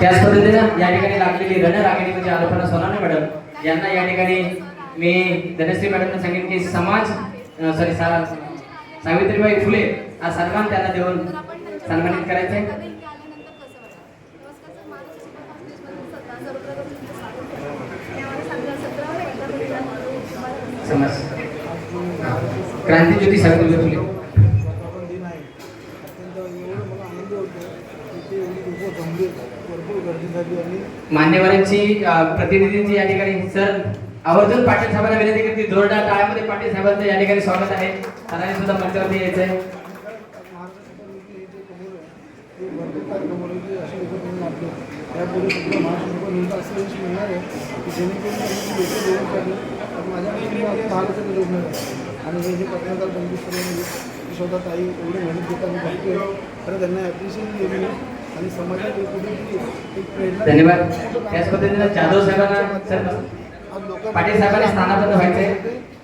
त्याच पद्धतीनं या ठिकाणी लागलेली रणरागिणी म्हणजे अल्पना सोनाने मॅडम. यांना या ठिकाणी मी धनश्री मॅडमने सांगितले की समाज सॉरी सावित्रीबाई फुले हा सन्मान त्यांना देऊन सन्मानित करायचंय. समज. क्रांतीज्योती सावित्रीबाई फुले आपण दिन आहे अत्यंत एवढं मला आनंद होतो लोकं गंभीर भरपूर गर्दी झाली आणि मान्यवरांची प्रतिनिधींची या ठिकाणी सर आवर्जून पाटील साहेबांना विनंती करते जोरदार टाळ्यामध्ये पाटील साहेबांचं या ठिकाणी स्वागत आहे. सरांनी सुद्धा मंचावरती कमोर आहे आणि हे जे पत्रकार स्वतः ताई एवढी मेहनत घेतात मी बघतोय तर त्यांना ॲप्रिशिएट धन्यवाद. त्याच पद्धतीनं जाधव साहेबांना सर पाटील साहेबांनी स्थानाबद्ध व्हायचंय.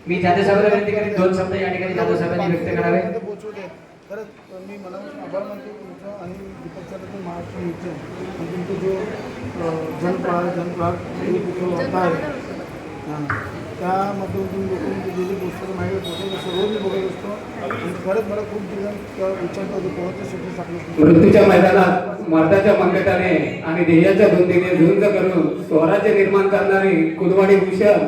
मी जाधव साहेबांना विनंती करेन दोन शब्द या ठिकाणी जाधव साहेबांनी व्यक्त करावे. खरंच मी मनापासून आभार मानतो तुमचं आणि दीपक महाराष्ट्र नृत्य आणि तुमचं जो जनप्रहार जनप्रहार हे. जो होता आहे हां. त्यामधून तुम्ही लोकांची जे पुस्तकं माझ्याकडे पोहोचवलं सर्व मी बघत असतो आणि खरंच मला खूप दिवस विचारतो होतो कोणाचं शेवटी सांगितलं मृत्यूच्या मैदानात मर्दाच्या मंगटाने आणि ध्येयाच्या धुंदीने झुंज करून स्वराज्य निर्माण करणारी कुलवाडी भूषण